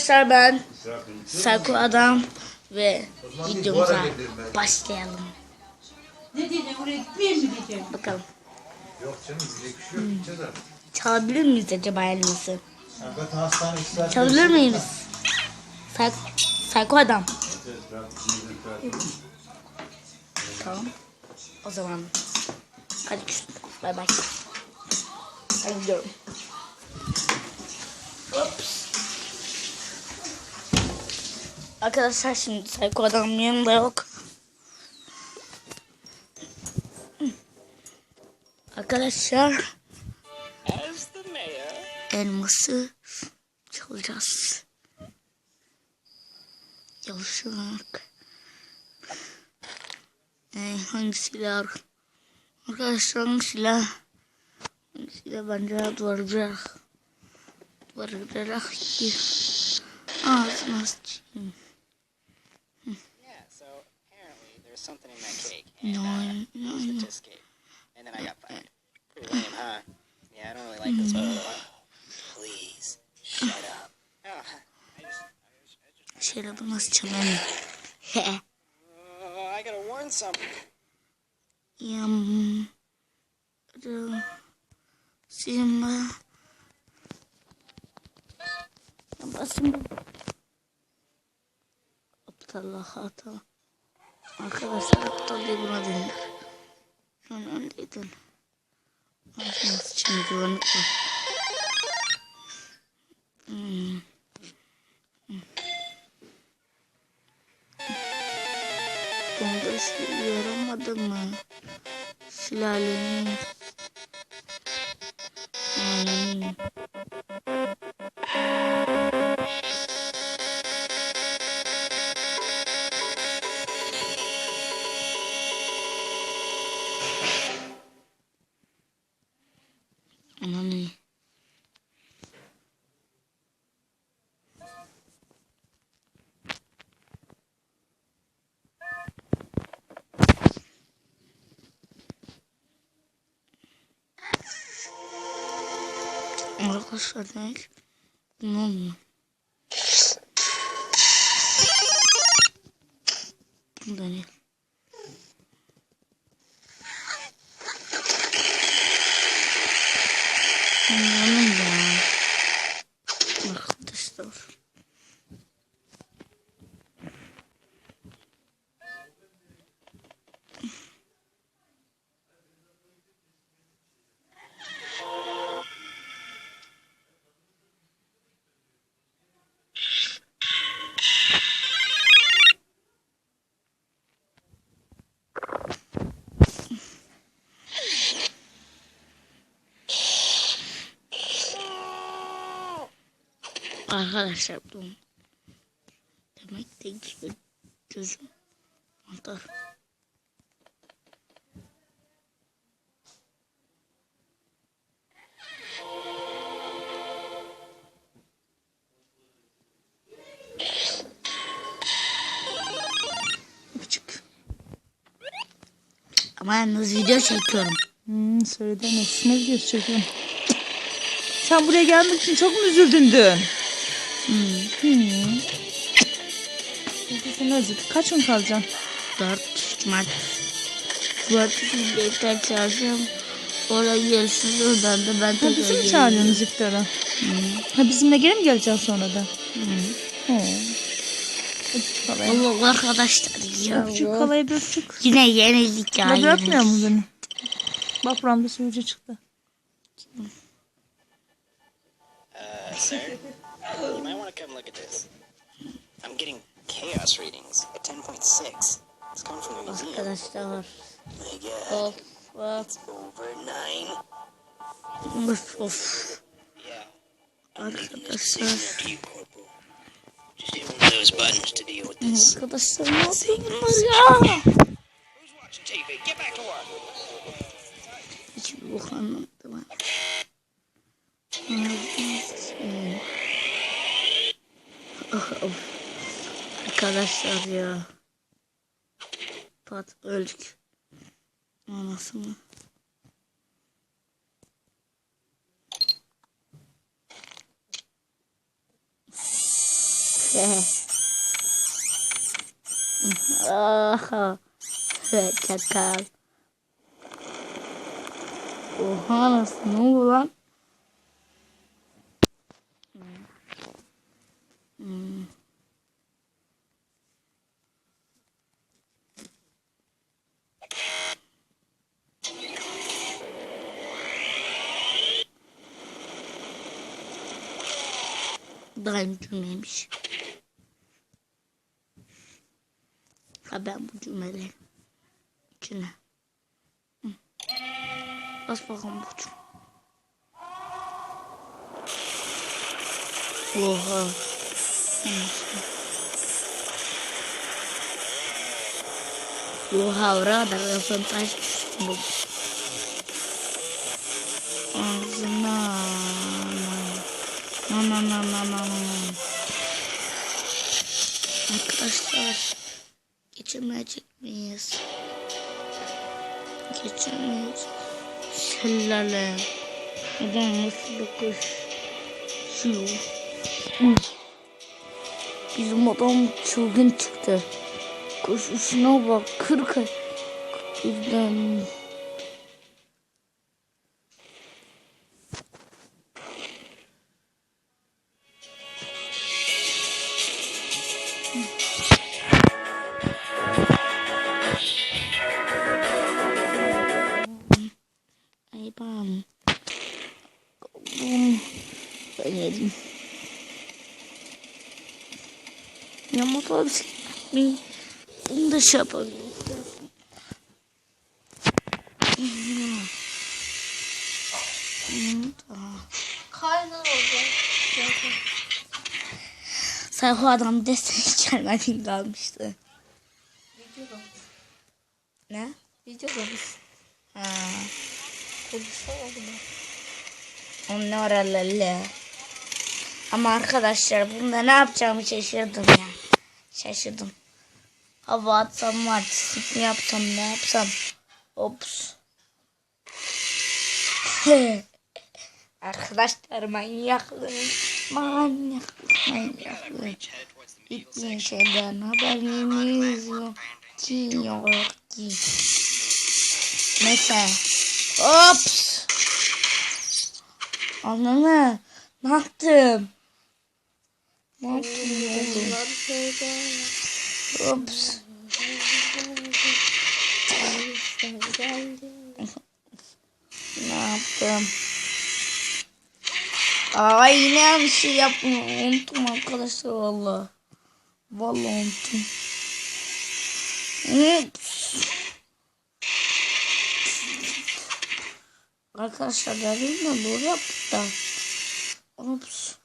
Arkadaşlar ben Psycho Adam ve videomuza başlayalım. Ne diyeceğim oraya gitmeyeyim mi diyeceğim. Bakalım. Yok canım bize bir şey yok gideceğiz artık. Çalabilir miyiz acaba hastane ister. Çalabilir miyiz? Psycho, Psycho Adam. Tamam. O zaman hadi. Bay bay. Ben gidiyorum. Arkadaşlar şimdi Psycho Adam yanında yok. Arkadaşlar elması çalacağız. Yavaşlamak. Ee, hangi silah? Arkadaşlar hangi silah? Hangi silah bence varacak. Varacak ki. Ağzına sıçayım. something in that cake. And, no, uh, I, no, cake. And then I got fired. Pretty lame, huh? Yeah, I don't really like this mm. one. Please, shut up. Oh, shut up and let's chill in. I gotta warn something. Yum. the Simba. Simba Simba. Abdullah Hatta. Arkadaşlar aptal diye buna denir. Şu an öndeydin. Ağzına sıçayım güvenlik var. Hmm. Bunda şey yaramadı mı? Silalenin. Amin. Arkadaşlar ne? Ne oldu? Bu? Anladım ya. Arkadaşlar. Arkadaşlar bu demek değil ki gözüm mantar. Ama yalnız video çekiyorum. Hmm, söyledi annesine videosu çekiyorum. Sen buraya gelmek için çok mu üzüldün dün? Hmm. Hmm. Sen özledin. Kaç gün kalacaksın? Dört cumartesi. Cumartesi birlikte çağıracağım. Oraya gelsin oradan da ben Ha, tekrar bizi mi geleceğim. çağırıyorsunuz iftara? Ha, bizimle geri mi geleceksin sonra da? He. Öpücük halaya. Allah arkadaşlar ya. Öpücük halaya bir öpücük. Yine yenildik ya. Yine. bırakmıyor mu beni? Bak buramda sivilce çıktı. You might want to come look at this. I'm getting chaos readings at 10.6. It's coming from the museum. Arkadaşlar. My God, Of of it's over nine. of of. Yeah. Arkadaşlar. Signal to you, Corporal. Just hit one of those buttons to deal with this. Arkadaşlar ne yapıyorsunuz ya? Arkadaşlar ya. Pat öldük. Anasını. Aha. Çakal. Oha nasıl ne oldu lan? Daim cümleymiş. Ha ben bu cümleleri içine. Hı. Bas bakalım bu cümle. Oha. Oha orada Na na na. Arkadaşlar geçirmeyecek miyiz? Geçirmeyiz. Şelale. Neden nasıl bir kuş? Şu. Bizim adam çılgın çıktı. Koşuşuna bak. Kırk ay. Ya motor bisiklet mi? Bunu da şey yapalım. Kaynar olacak. Sayfa adam destek içermeden kalmıştı. Videoda. Ne? Videoda biz Ha. konuşamadım. On ne oralı. Ama arkadaşlar bunda ne yapacağımı şaşırdım ya. Şaşırdım. Hava atsam mı artistik mi yapsam ne yapsam. Ops. arkadaşlar manyaklık. Manyaklık manyaklık. Bitmeyen şeyden haberimiz yok ki yok ki. Neyse. Ops. Ananı. Ne yaptım? Ne. Ops. Geldi. Ne yaptım? Ay yine bir şey yaptım. Unuttum arkadaşlar valla. Valla unuttum. Ups. Arkadaşlar dedim de doğru yaptık da. Ups.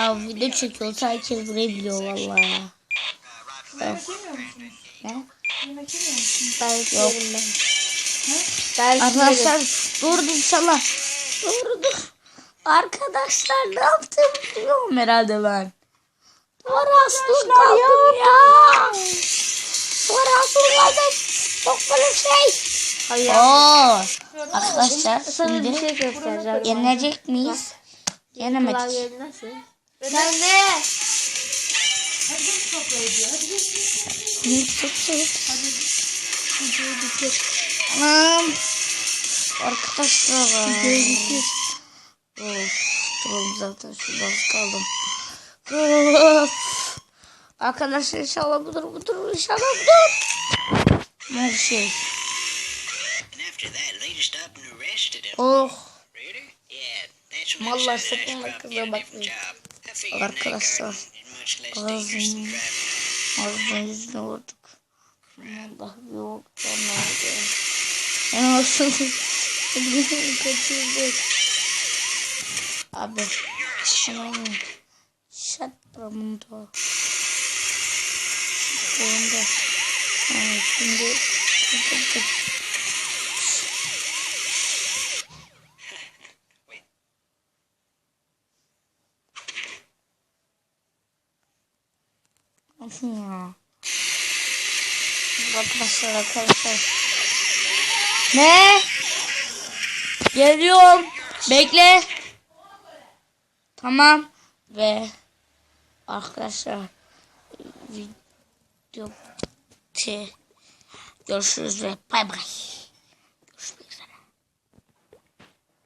Ya video çekiyoruz herkes burayı biliyor vallahi ya. Evet. Ne? Belki Yok. yerim ben. Arkadaşlar yerim. dur dur inşallah. Dur dur. Arkadaşlar ne yaptım biliyorum herhalde ben. Duvara asıl kaldım ya. Duvara asıl kaldım. Çok böyle şey. Hayır. Oo. Arkadaşlar Sana bir şimdi şey göstereceğim. yenecek miyiz? Yenemedik. Klavye nasıl? Sen de. Bunu çok sevdim. Anam. Arkadaşlar. Of. Duralım zaten şurada az kaldım. Of. Arkadaşlar inşallah budur budur inşallah budur. Ne şey. Oh. Decided sakın hakkında bakmayın. Arkadaşlar, ağzını- yüzüne vurduk. Allah yok. Oldu? En olsun. Kaçırdık. Abi. Aman. Shut Ramundo. Sonunda. Yani şimdi. Of ya. Arkadaşlar arkadaşlar. Ne? Geliyorum. Bekle. Tamam. Ve arkadaşlar video. Görüşürüz ve bay bay.